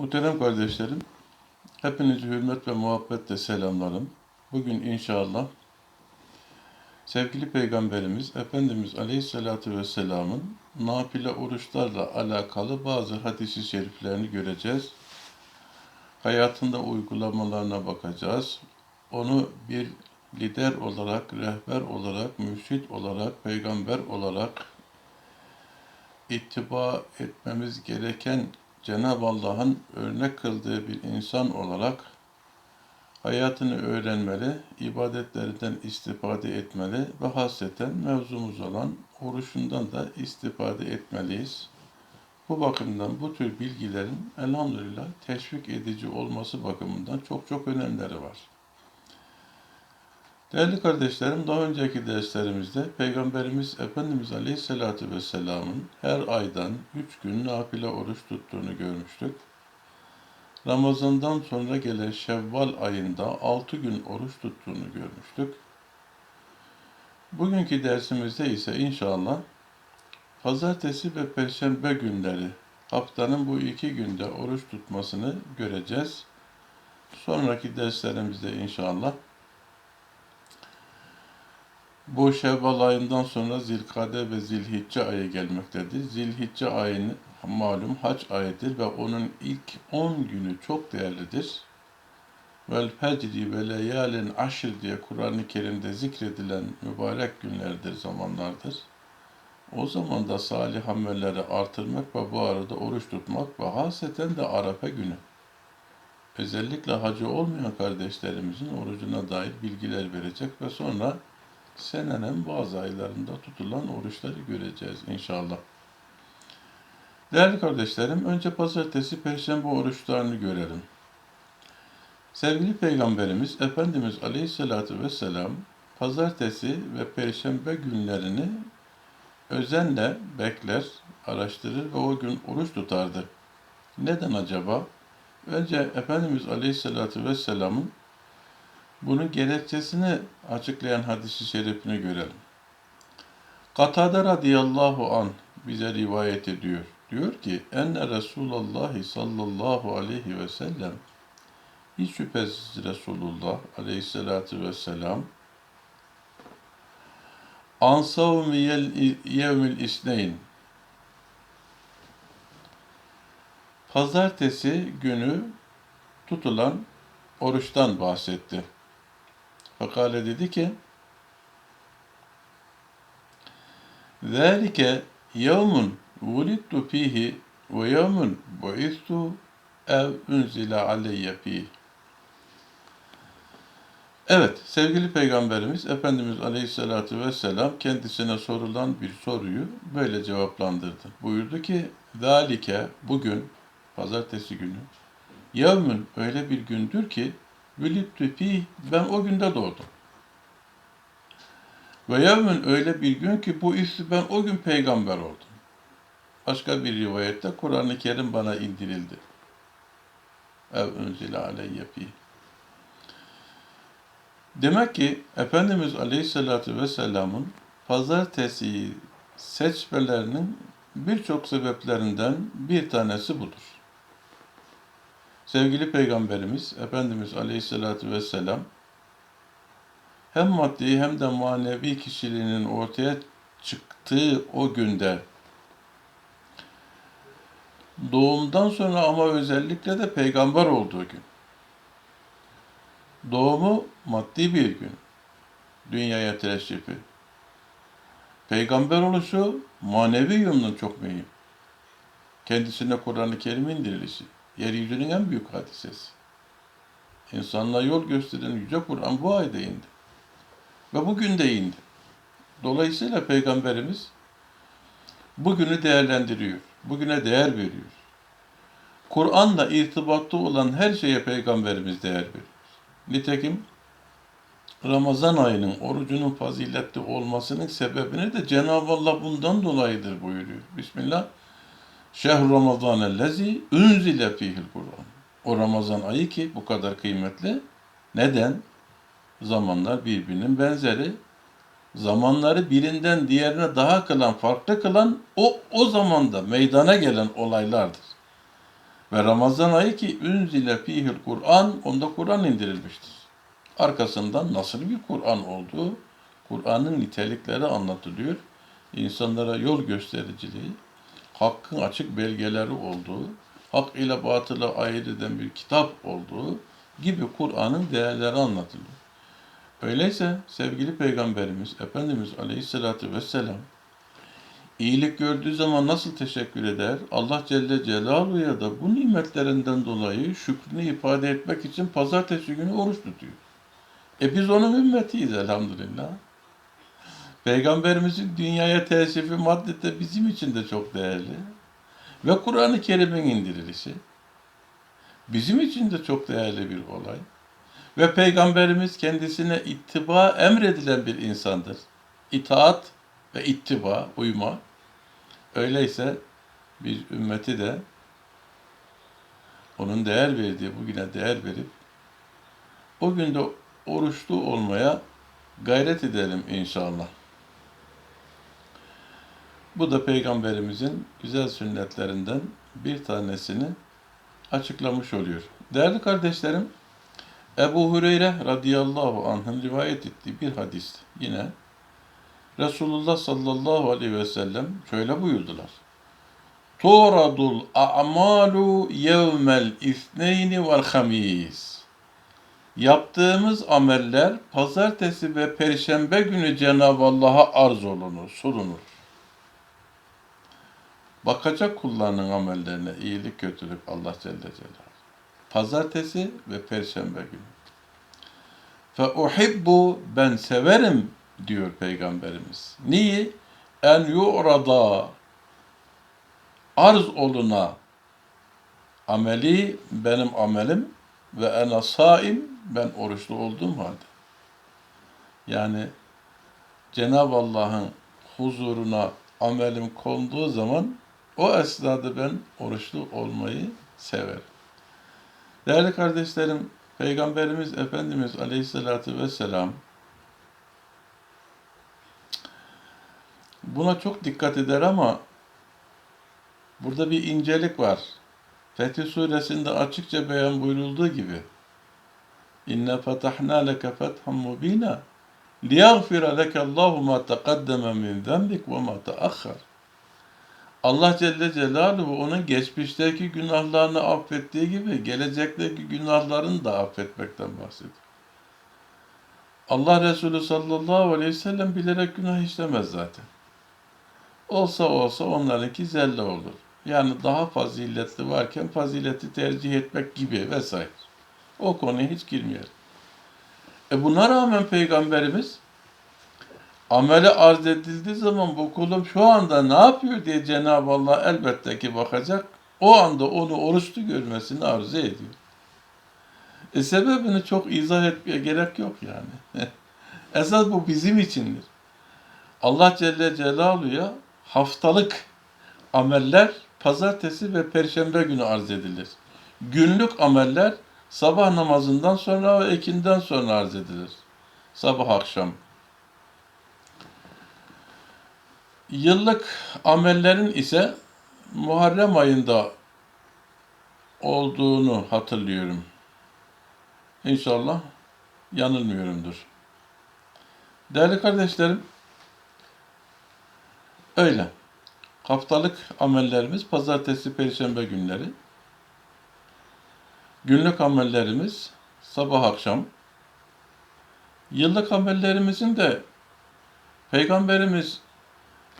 Muhterem kardeşlerim, hepinizi hürmet ve muhabbetle selamlarım. Bugün inşallah sevgili Peygamberimiz Efendimiz Aleyhisselatü Vesselam'ın nafile oruçlarla alakalı bazı hadis-i şeriflerini göreceğiz. Hayatında uygulamalarına bakacağız. Onu bir lider olarak, rehber olarak, mürşit olarak, peygamber olarak ittiba etmemiz gereken Cenab-ı Allah'ın örnek kıldığı bir insan olarak hayatını öğrenmeli, ibadetlerinden istifade etmeli ve hasreten mevzumuz olan oruçundan da istifade etmeliyiz. Bu bakımdan bu tür bilgilerin elhamdülillah teşvik edici olması bakımından çok çok önemleri var. Değerli kardeşlerim, daha önceki derslerimizde Peygamberimiz Efendimiz Aleyhisselatü Vesselam'ın her aydan üç gün nafile oruç tuttuğunu görmüştük. Ramazan'dan sonra gelen Şevval ayında altı gün oruç tuttuğunu görmüştük. Bugünkü dersimizde ise inşallah Pazartesi ve Perşembe günleri haftanın bu iki günde oruç tutmasını göreceğiz. Sonraki derslerimizde inşallah bu Şevval ayından sonra Zilkade ve Zilhicce ayı gelmektedir. Zilhicce ayının malum hac ayıdır ve onun ilk 10 günü çok değerlidir. Vel fecri ve leyalin aşır diye Kur'an-ı Kerim'de zikredilen mübarek günlerdir, zamanlardır. O zaman da salih amelleri artırmak ve bu arada oruç tutmak ve haseten de Arafa günü. Özellikle hacı olmayan kardeşlerimizin orucuna dair bilgiler verecek ve sonra senenin bazı aylarında tutulan oruçları göreceğiz inşallah. Değerli kardeşlerim, önce pazartesi, perşembe oruçlarını görelim. Sevgili Peygamberimiz Efendimiz Aleyhisselatü Vesselam pazartesi ve perşembe günlerini özenle bekler, araştırır ve o gün oruç tutardı. Neden acaba? Önce Efendimiz Aleyhisselatü Vesselam'ın bunun gerekçesini açıklayan hadisi şerifini görelim. Katade radıyallahu an bize rivayet ediyor. Diyor ki enne Resulullah sallallahu aleyhi ve sellem hiç şüphesiz Resulullah aleyhissalatu vesselam an savmi yevmil isneyn Pazartesi günü tutulan oruçtan bahsetti. Fakale dedi ki ذَٰلِكَ يَوْمٌ وُلِدْتُ ف۪يهِ وَيَوْمٌ بُعِثْتُ ev unzile aleyye fîh. Evet, sevgili Peygamberimiz Efendimiz Aleyhisselatü Vesselam kendisine sorulan bir soruyu böyle cevaplandırdı. Buyurdu ki, ذَٰلِكَ bugün, pazartesi günü, yevmün öyle bir gündür ki, vülittü fîh, ben o günde doğdum. Ve yevmün öyle bir gün ki bu ismi ben o gün peygamber oldum. Başka bir rivayette Kur'an-ı Kerim bana indirildi. Ev unzile aleyye fîh. Demek ki Efendimiz Aleyhisselatü Vesselam'ın pazartesiyi seçmelerinin birçok sebeplerinden bir tanesi budur. Sevgili Peygamberimiz Efendimiz Aleyhisselatü Vesselam hem maddi hem de manevi kişiliğinin ortaya çıktığı o günde doğumdan sonra ama özellikle de peygamber olduğu gün. Doğumu maddi bir gün. Dünyaya teşrifi. Peygamber oluşu manevi yönünün çok mühim. Kendisine Kur'an-ı Kerim indirilişi. Yeryüzünün en büyük hadisesi. İnsanlığa yol gösteren Yüce Kur'an bu ayda indi. Ve bugün de indi. Dolayısıyla Peygamberimiz bugünü değerlendiriyor. Bugüne değer veriyor. Kur'an'la irtibatlı olan her şeye Peygamberimiz değer veriyor. Nitekim Ramazan ayının orucunun faziletli olmasının sebebini de Cenab-ı Allah bundan dolayıdır buyuruyor. Bismillah. Şehr Ramazan ellezi unzile fihil Kur'an. O Ramazan ayı ki bu kadar kıymetli. Neden? Zamanlar birbirinin benzeri. Zamanları birinden diğerine daha kılan, farklı kılan o o zamanda meydana gelen olaylardır. Ve Ramazan ayı ki ünzile fihil Kur'an, onda Kur'an indirilmiştir. Arkasından nasıl bir Kur'an olduğu, Kur'an'ın nitelikleri anlatılıyor. İnsanlara yol göstericiliği, hakkın açık belgeleri olduğu, hak ile batılı ayırt eden bir kitap olduğu gibi Kur'an'ın değerleri anlatılıyor. Öyleyse sevgili Peygamberimiz Efendimiz Aleyhisselatü Vesselam iyilik gördüğü zaman nasıl teşekkür eder? Allah Celle Celaluhu'ya da bu nimetlerinden dolayı şükrünü ifade etmek için pazartesi günü oruç tutuyor. E biz onun ümmetiyiz elhamdülillah. Peygamberimizin dünyaya teşrifi maddede bizim için de çok değerli. Ve Kur'an-ı Kerim'in indirilişi bizim için de çok değerli bir olay. Ve Peygamberimiz kendisine ittiba emredilen bir insandır. İtaat ve ittiba, uyma. Öyleyse biz ümmeti de onun değer verdiği bugüne değer verip o günde oruçlu olmaya gayret edelim inşallah. Bu da Peygamberimizin güzel sünnetlerinden bir tanesini açıklamış oluyor. Değerli kardeşlerim, Ebu Hureyre radıyallahu anh'ın rivayet ettiği bir hadis yine Resulullah sallallahu aleyhi ve sellem şöyle buyurdular. Turadul a'malu yevmel isneyni vel hamis. Yaptığımız ameller pazartesi ve perşembe günü Cenab-ı Allah'a arz olunur, sunulur. Bakacak kullarının amellerine iyilik kötülük Allah Celle Celaluhu. Pazartesi ve perşembe günü. Fe uhibbu ben severim diyor Peygamberimiz. Niye? En yu'rada arz oluna ameli benim amelim ve ene saim ben oruçlu olduğum halde. Yani Cenab-ı Allah'ın huzuruna amelim konduğu zaman o esnada ben oruçlu olmayı severim. Değerli kardeşlerim, Peygamberimiz Efendimiz Aleyhisselatü Vesselam buna çok dikkat eder ama burada bir incelik var. Fetih suresinde açıkça beyan buyurulduğu gibi İnne fetahna leke fethan mubina liyaghfira leke Allahu ma taqaddama min zenbik ve ma taahhar. Allah Celle Celaluhu onun geçmişteki günahlarını affettiği gibi gelecekteki günahlarını da affetmekten bahsediyor. Allah Resulü sallallahu aleyhi ve sellem bilerek günah işlemez zaten. Olsa olsa onlarınki zelle olur. Yani daha faziletli varken fazileti tercih etmek gibi vesaire. O konuya hiç girmeyelim. E buna rağmen Peygamberimiz ameli arz edildiği zaman bu kulum şu anda ne yapıyor diye Cenab-ı Allah elbette ki bakacak. O anda onu oruçlu görmesini arzu ediyor. E sebebini çok izah etmeye gerek yok yani. Esas bu bizim içindir. Allah Celle Celaluhu'ya haftalık ameller pazartesi ve perşembe günü arz edilir. Günlük ameller sabah namazından sonra ve ekinden sonra arz edilir. Sabah akşam. Yıllık amellerin ise Muharrem ayında olduğunu hatırlıyorum. İnşallah yanılmıyorumdur. Değerli kardeşlerim, öyle. Haftalık amellerimiz pazartesi, perşembe günleri. Günlük amellerimiz sabah akşam. Yıllık amellerimizin de Peygamberimiz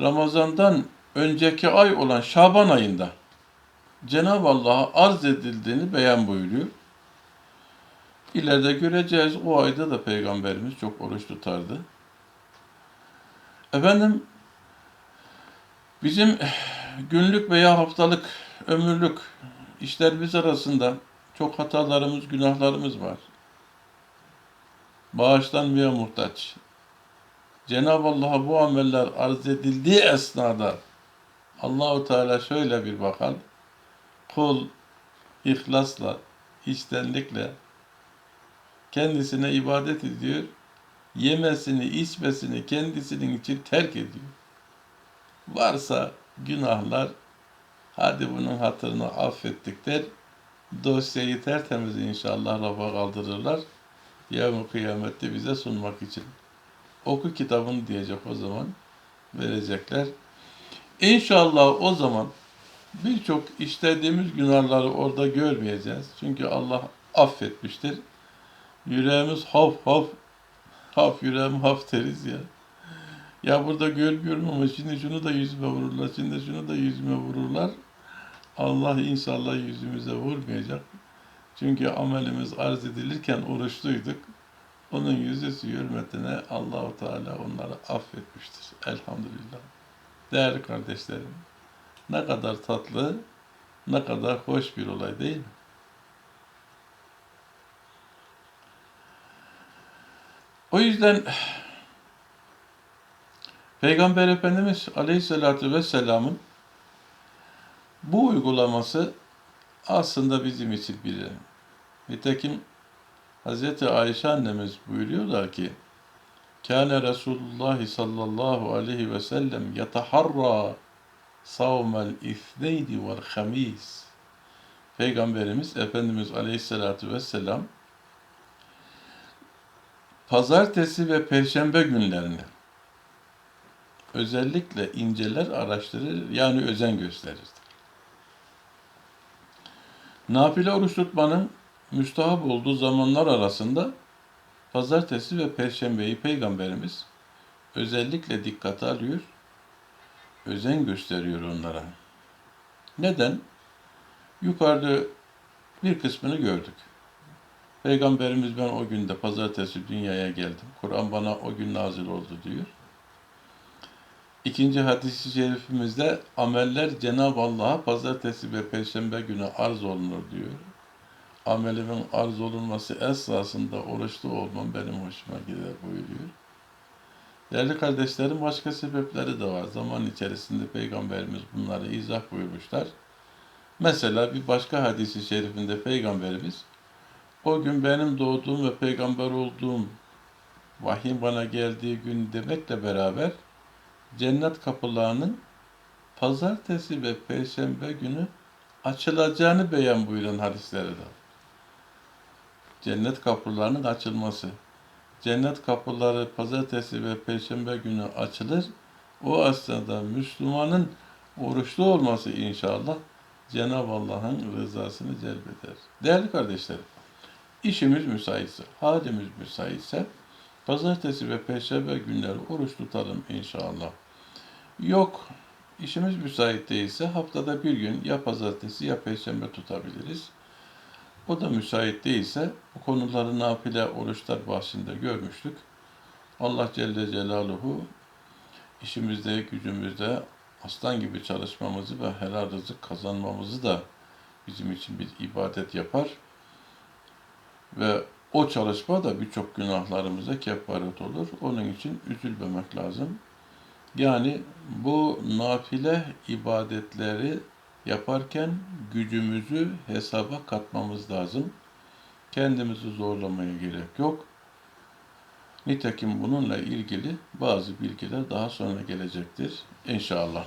Ramazan'dan önceki ay olan Şaban ayında Cenab-ı Allah'a arz edildiğini beyan buyuruyor. İleride göreceğiz o ayda da Peygamberimiz çok oruç tutardı. Efendim bizim günlük veya haftalık, ömürlük işlerimiz arasında çok hatalarımız, günahlarımız var. Bağışlanmaya muhtaç. Cenab-ı Allah'a bu ameller arz edildiği esnada Allahu Teala şöyle bir bakar. Kul ihlasla, içtenlikle kendisine ibadet ediyor. Yemesini, içmesini kendisinin için terk ediyor. Varsa günahlar hadi bunun hatırını affettik der dosyayı tertemiz inşallah rafa kaldırırlar. Yarın kıyamette bize sunmak için. Oku kitabını diyecek o zaman verecekler. İnşallah o zaman birçok işlediğimiz günahları orada görmeyeceğiz. Çünkü Allah affetmiştir. Yüreğimiz haf haf haf yüreğim haf deriz ya. Ya burada görmüyorum ama şimdi şunu da yüzüme vururlar, şimdi şunu da yüzüme vururlar. Allah inşallah yüzümüze vurmayacak. Çünkü amelimiz arz edilirken oruçluyduk. Onun yüzü hürmetine Allahu Teala onları affetmiştir. Elhamdülillah. Değerli kardeşlerim, ne kadar tatlı, ne kadar hoş bir olay değil mi? O yüzden Peygamber Efendimiz Aleyhisselatü Vesselam'ın bu uygulaması aslında bizim için bir Nitekim Hz. Ayşe annemiz buyuruyorlar ki Kâne Resulullah sallallahu aleyhi ve sellem yetaharra savmel ithneyni vel hamis Peygamberimiz Efendimiz Aleyhisselatü Vesselam pazartesi ve perşembe günlerini özellikle inceler, araştırır, yani özen gösterir. Nafile oruç tutmanın müstahap olduğu zamanlar arasında pazartesi ve perşembeyi Peygamberimiz özellikle dikkate alıyor, özen gösteriyor onlara. Neden? Yukarıda bir kısmını gördük. Peygamberimiz ben o günde pazartesi dünyaya geldim. Kur'an bana o gün nazil oldu diyor. İkinci hadis-i şerifimizde ameller Cenab-ı Allah'a pazartesi ve perşembe günü arz olunur diyor. Amelimin arz olunması esasında oruçlu olmam benim hoşuma gider buyuruyor. Değerli kardeşlerim başka sebepleri de var. Zaman içerisinde Peygamberimiz bunları izah buyurmuşlar. Mesela bir başka hadisi şerifinde Peygamberimiz o gün benim doğduğum ve peygamber olduğum vahiy bana geldiği gün demekle beraber cennet kapılarının pazartesi ve perşembe günü açılacağını beyan buyuran hadisleri de. Cennet kapılarının açılması. Cennet kapıları pazartesi ve perşembe günü açılır. O aslında Müslümanın oruçlu olması inşallah Cenab-ı Allah'ın rızasını celbeder. Değerli kardeşlerim, işimiz müsaitse, halimiz müsaitse pazartesi ve perşembe günleri oruç tutalım inşallah. Yok, işimiz müsait değilse haftada bir gün ya pazartesi ya perşembe tutabiliriz. O da müsait değilse bu konuları nafile oruçlar bahsinde görmüştük. Allah Celle Celaluhu işimizde, gücümüzde aslan gibi çalışmamızı ve helal rızık kazanmamızı da bizim için bir ibadet yapar. Ve o çalışma da birçok günahlarımıza kefaret olur. Onun için üzülmemek lazım. Yani bu nafile ibadetleri yaparken gücümüzü hesaba katmamız lazım. Kendimizi zorlamaya gerek yok. Nitekim bununla ilgili bazı bilgiler daha sonra gelecektir. İnşallah.